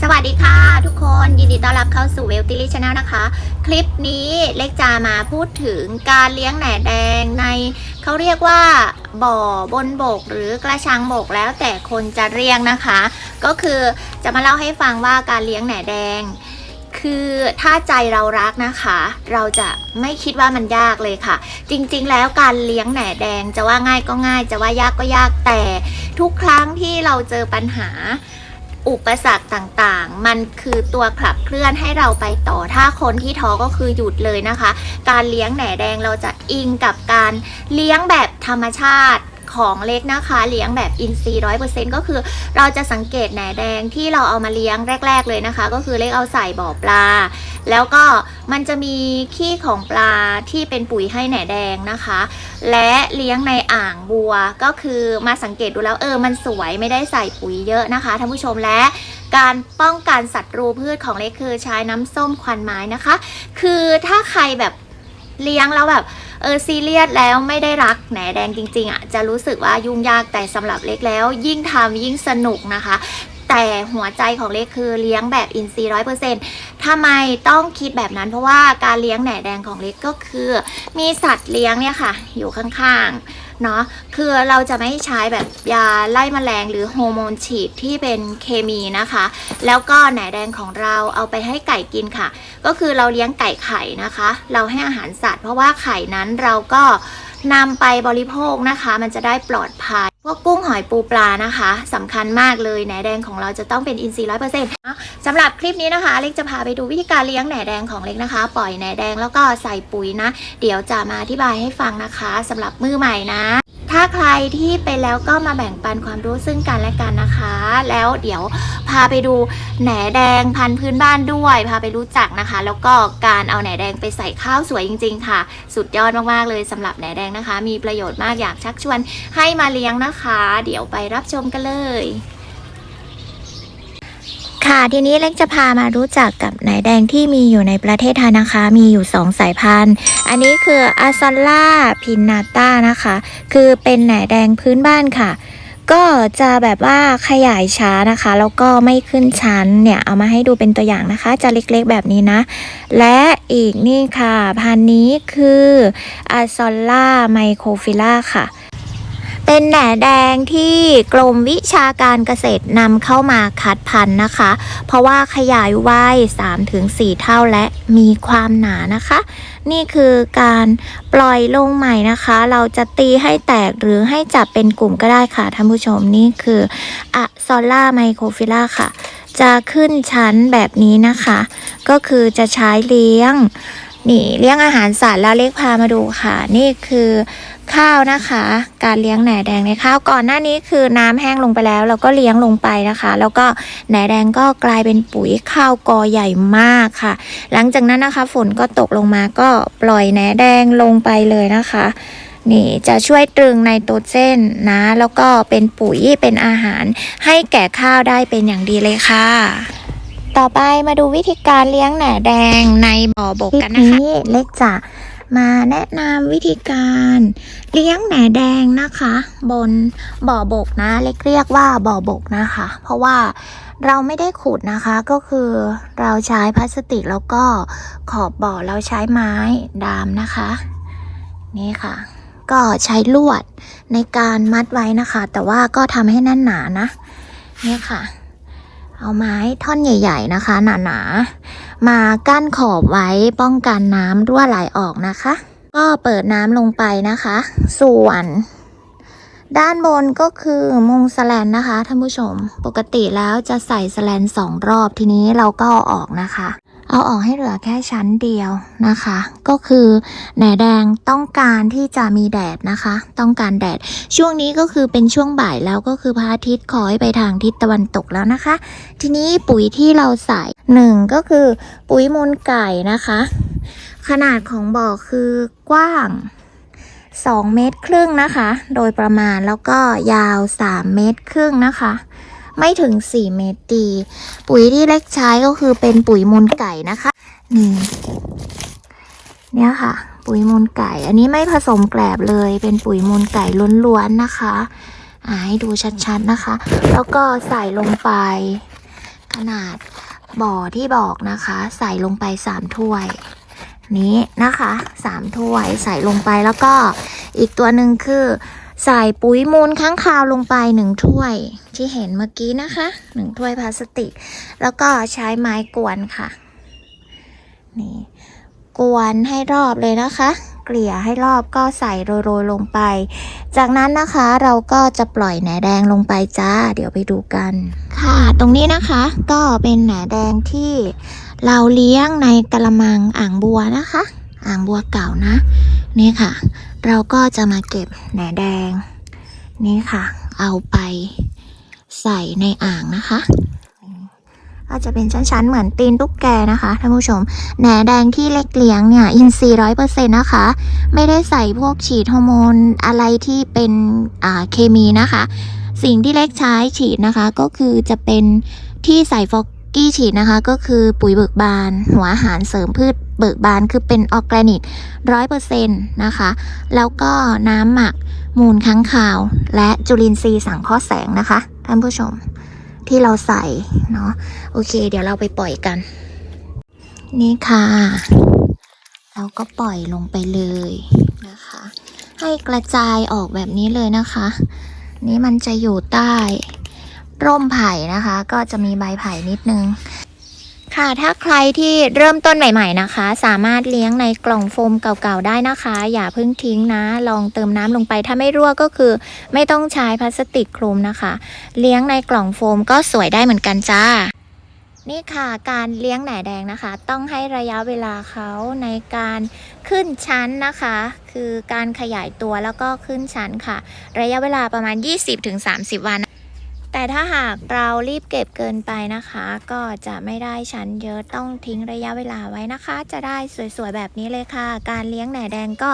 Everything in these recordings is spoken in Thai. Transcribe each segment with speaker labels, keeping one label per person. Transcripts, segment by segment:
Speaker 1: สวัสดีค่ะทุกคนยินดีต้อนรับเข้าสู่เวลติลิชแนลนะคะ คลิปนี้เล็กจะมาพูดถึงการเลี้ยงแหน่แดงในเขาเรียกว่าบ่อบนบกหรือกระชังบกแล้วแต่คนจะเรียกนะคะ ก็คือจะมาเล่าให้ฟังว่าการเลี้ยงแหน่แดง คือถ้าใจเรารักนะคะ เราจะไม่คิดว่ามันยากเลยค่ะ จริงๆ แล้วการเลี้ยงแหน่แดงจะว่าง่ายก็ง่าย จะว่ายากก็ยากแต่ ทุกครั้งที่เราเจอปัญหาอุปสรรคต่างๆ มันคือตัวขับเคลื่อนให้เราไปต่อ ถ้าคนที่ท้อก็คือหยุดเลยนะคะ การเลี้ยงแหน่แดงเราจะอิงกับการเลี้ยงแบบธรรมชาติ ของเล็กนะคะ เลี้ยงแบบอินทรีย์ร้อยเปอร์เซ็นต์ก็คือ เราจะสังเกตแหนแดงที่เราเอามาเลี้ยงแรก ๆ เลยนะคะ ก็คือเล็กเอาใส่บ่อปลา แล้วก็มันจะมีขี้ของปลาที่เป็นปุ๋ยให้แหนแดงนะคะ และเลี้ยงในอ่างบัวก็คือมาสังเกตดูแล้วเออมันสวยไม่ได้ใส่ปุ๋ยเยอะนะคะท่านผู้ชมและการป้องกันศัตรูพืชของเล็กคือใช้น้ำส้มควันไม้นะคะ คือถ้าใครแบบ เลี้ยงแล้วแบบเออซีเรียสแล้วไม่ได้รักแหนแดงจริง ๆอะจะรู้สึกว่ายุ่งยากแต่สำหรับเล็กแล้ว ยิ่งทำยิ่งสนุกนะคะ แต่หัวใจของเล็กคือเลี้ยงแบบอินซีร้อยเปอร์เซ็นต์ทำไมต้องคิดแบบนั้น เพราะว่าการเลี้ยงแหนแดงของเล็กก็คือ มีสัตว์เลี้ยงเนี่ยค่ะ อยู่ข้างๆ เนาะคือเราจะไม่ใช้แบบยาไล่แมลงหรือโฮอร์โมนฉีดที่เป็นเคมีนะคะ แล้วก็แหนแดงของเราเอาไปให้ไก่กินค่ะ ก็คือเราเลี้ยงไก่ไข่นะคะ เราให้อาหารสัตว์ เพราะว่าไข่นั้นเราก็นำไปบริโภคนะคะ มันจะได้ปลอดภัย พวกกุ้งหอยปูปลานะคะสำคัญมากเลยแหนแดงของเราจะต้องเป็นอินทรีย์ร้อยเปอร์เซ็นต์สำหรับคลิปนี้นะคะเล็กจะพาไปดูวิธีการเลี้ยงแหนแดงของเล็กนะคะ ปล่อยแหนแดงแล้วก็ใส่ปุ๋ยนะ เดี๋ยวจะมาอธิบายให้ฟังนะคะสำหรับมือใหม่นะ ถ้าใครที่ไปแล้วก็มาแบ่งปันความรู้ซึ่งกันและกันนะคะ แล้วเดี๋ยวพาไปดูแหนแดงพันพื้นบ้านด้วย พาไปรู้จักนะคะ แล้วก็การเอาแหนแดงไปใส่ข้าวสวยจริง ๆ ค่ะ สุดยอดมากๆเลยสำหรับแหนแดงนะคะ มีประโยชน์มากอยากชักชวนให้มาเลี้ยงนะคะ เดี๋ยวไปรับชมกันเลย ค่ะทีนี้เล็กจะพามารู้จักกับไหนแดงที่มีอยู่ในประเทศไทยนะคะ มีอยู่ 2 สายพันธุ์ อันนี้คืออาซอลล่าพินนาต้านะคะ คือเป็นไหนแดงพื้นบ้านค่ะ ก็จะแบบว่าขยายช้านะคะ แล้วก็ไม่ขึ้นชั้นเนี่ย เอามาให้ดูเป็นตัวอย่างนะคะ จะเล็กๆแบบนี้นะ และอีกนี่ค่ะ พันธุ์นี้คืออาซอลล่าไมโครฟิล่าค่ะ เป็นแหน่แดงที่กรมวิชาการเกษตรนำเข้ามาคัดพันธุ์นะคะ เพราะว่าขยายวัย3-4 เท่าและมีความหนานะคะ นี่คือการปล่อยลงใหม่นะคะ เราจะตีให้แตกหรือให้จับเป็นกลุ่มก็ได้ค่ะท่านผู้ชมนี่คืออะซอล่าไมโครฟิล่าค่ะ จะขึ้นชั้นแบบนี้นะคะ ก็คือจะใช้เลี้ยง นี่เลี้ยงอาหารสัตว์แล้วเล็กพามาดูค่ะ นี่คือข้าวนะคะ การเลี้ยงแหน่แดงในข้าวก่อนหน้านี้คือน้ำแห้งลงไปแล้ว เราก็เลี้ยงลงไปนะคะ แล้วก็แหน่แดงก็กลายเป็นปุ๋ยข้าวกอใหญ่มากค่ะ หลังจากนั้นนะคะ ฝนก็ตกลงมาก็ปล่อยแหนแดงลงไปเลยนะคะนี่จะช่วยตรึงไนโตรเจนนะ แล้วก็เป็นปุ๋ยเป็นอาหารให้แก่ข้าวได้เป็นอย่างดีเลยค่ะ ต่อไปมาดูวิธีการเลี้ยงแหน่แดงในบ่อบกกันนะคะนี้เล็กจะมาแนะนำวิธีการเลี้ยงแหน่แดงนะคะ บนบ่อบกนะ เล็กเรียกว่าบ่อบกนะคะ เพราะว่าเราไม่ได้ขุดนะคะก็คือเราใช้พลาสติกแล้วก็ขอบบ่อเราใช้ไม้ดามนะคะ นี่ค่ะ ก็ใช้ลวดในการมัดไว้นะคะ แต่ว่าก็ทำให้แน่นหนานะ เนี่ยค่ะ เอาไม้ท่อนใหญ่ ๆ นะคะหนาๆมากั้นขอบไว้ป้องกันน้ำรั่วไหลออกนะคะ ก็เปิดน้ำลงไปนะคะ ส่วนด้านบนก็คือมุงสแลนนะคะท่านผู้ชม ปกติแล้วจะใส่สแลนสองรอบทีนี้เราก็เอาออกนะคะ เอาออกให้เหลือแค่ชั้นเดียวนะคะ ก็คือแหนแดงต้องการที่จะมีแดดนะคะ ต้องการแดด ช่วงนี้ก็คือเป็นช่วงบ่ายแล้วก็คือพระอาทิตย์คอยไปทางทิศตะวันตกแล้วนะคะ ทีนี้ปุ๋ยที่เราใส่หนึ่งก็คือปุ๋ยมูลไก่นะคะ ขนาดของบ่อคือกว้าง2เมตรครึ่งนะคะ โดยประมาณแล้วก็ยาว 3 เมตรครึ่งนะคะ ไม่ถึง 4 เมตรดีปุ๋ยที่เล็กใช้ก็คือเป็นปุ๋ยมูลไก่นะคะ นี่ เนี่ยค่ะ ปุ๋ยมูลไก่ อันนี้ไม่ผสมแกลบเลย เป็นปุ๋ยมูลไก่ล้วนๆนะคะอ่าให้ดูชัดๆนะคะ แล้วก็ใส่ลงไป ขนาดบ่อที่บอกนะคะ ใส่ลงไปสามถ้วย นี้นะคะสามถ้วยใส่ลงไปแล้วก็อีกตัวหนึ่งคือ ใส่ปุ๋ยมูลค้างคาวลงไปหนึ่งถ้วยที่เห็นเมื่อกี้นะคะหนึ่งถ้วยพลาสติก แล้วก็ใช้ไม้กวนค่ะ นี่กวนให้รอบเลยนะคะ เกลี่ยให้รอบก็ใส่โรยๆลงไป จากนั้นนะคะเราก็จะปล่อยแหนแดงลงไปจ้า เดี๋ยวไปดูกัน ค่ะ ตรงนี้นะคะ ก็เป็นแหนแดงที่เราเลี้ยงในกระมังอ่างบัวนะคะ อ่างบัวเก่านะ นี่ค่ะ เราก็จะมาเก็บแหนแดง นี่ค่ะ เอาไปใส่ในอ่างนะคะก็จะเป็นชั้นๆ เหมือนตีนตุ๊กแกนะคะท่านผู้ชมแหนแดงที่เล็กเลี้ยงเนี่ยอินทรีย์ร้อยเปอร์เซ็นต์นะคะ ไม่ได้ใส่พวกฉีดฮอร์โมนอะไรที่เป็นอ่าเคมีนะคะ สิ่งที่เล็กใช้ฉีดนะคะก็คือจะเป็นที่ใส่ฟอก กี้ฉีดนะคะก็คือปุ๋ยเบิกบาน หัวอาหารเสริมพืชเบิกบานคือเป็นออร์แกนิกร้อยเปอร์เซ็นต์นะคะ แล้วก็น้ำหมักมูลค้างคาว และจุลินทรีย์สังเคราะห์แสงนะคะ ท่านผู้ชมที่เราใส่เนาะโอเค เดี๋ยวเราไปปล่อยกัน นี่ค่ะ เราก็ปล่อยลงไปเลยนะคะ ให้กระจายออกแบบนี้เลยนะคะ นี่มันจะอยู่ใต้ ร่มไผ่นะคะ ก็จะมีใบไผ่นิดนึง ค่ะถ้าใครที่เริ่มต้นใหม่ๆนะคะ สามารถเลี้ยงในกล่องโฟมเก่าๆได้นะคะ อย่าเพิ่งทิ้งนะ ลองเติมน้ำลงไปถ้าไม่รั่วก็คือ ไม่ต้องใช้พลาสติกคลุมนะคะ เลี้ยงในกล่องโฟมก็สวยได้เหมือนกันจ้านี่ค่ะการเลี้ยงแหน่แดงนะคะ ต้องให้ระยะเวลาเขาในการขึ้นชั้นนะคะ คือการขยายตัวแล้วก็ขึ้นชั้นค่ะ ระยะเวลาประมาณ 20-30 วัน แต่ถ้าหากเรารีบเก็บเกินไปนะคะ ก็จะไม่ได้ชั้นเยอะต้องทิ้งระยะเวลาไว้นะคะ จะได้สวยๆแบบนี้เลยค่ะ การเลี้ยงแหน่แดงก็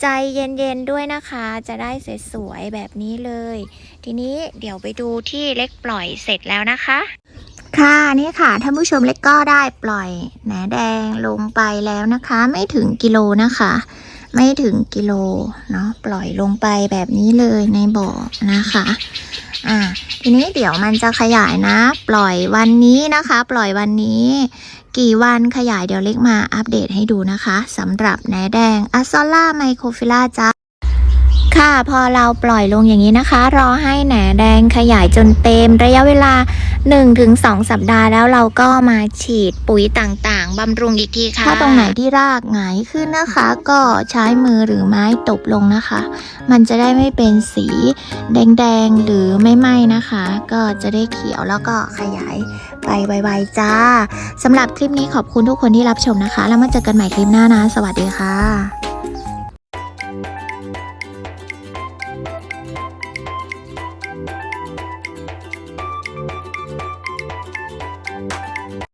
Speaker 1: ใจเย็นๆด้วยนะคะ จะได้สวยๆแบบนี้เลย ทีนี้เดี๋ยวไปดูที่เล็กปล่อยเสร็จแล้วนะคะ ค่ะนี่ค่ะท่านผู้ชมเล็กก็ได้ปล่อยแหนแดงลงไปแล้วนะคะ ไม่ถึงกิโลนะคะ ไม่ถึงกิโลเนาะปล่อยลงไปแบบนี้เลยในบ่อนะคะ อ่าทีนี้เดี๋ยวมันจะขยายนะ ปล่อยวันนี้นะคะ ปล่อยวันนี้ กี่วันขยายเดี๋ยวเล็กมาอัปเดตให้ดูนะคะสำหรับแหนแดงอัซอล่าไมโครฟิล่าจ้า ค่ะ พอเราปล่อยลงอย่างนี้นะคะ รอให้แหนแดงขยายจนเต็ม ระยะเวลา 1-2 สัปดาห์แล้วเราก็มาฉีดปุ๋ยต่างๆบำรุงอีกทีค่ะ ถ้าตรงไหนที่รากหงายขึ้นนะคะ ก็ใช้มือหรือไม้ตบลงนะคะ มันจะได้ไม่เป็นสีแดงๆหรือไม่ไหม้นะคะ ก็จะได้เขียวแล้วก็ขยายไปไวๆจ้าสำหรับคลิปนี้ขอบคุณทุกคนที่รับชมนะคะ แล้วมาเจอกันใหม่คลิปหน้านะ สวัสดีค่ะ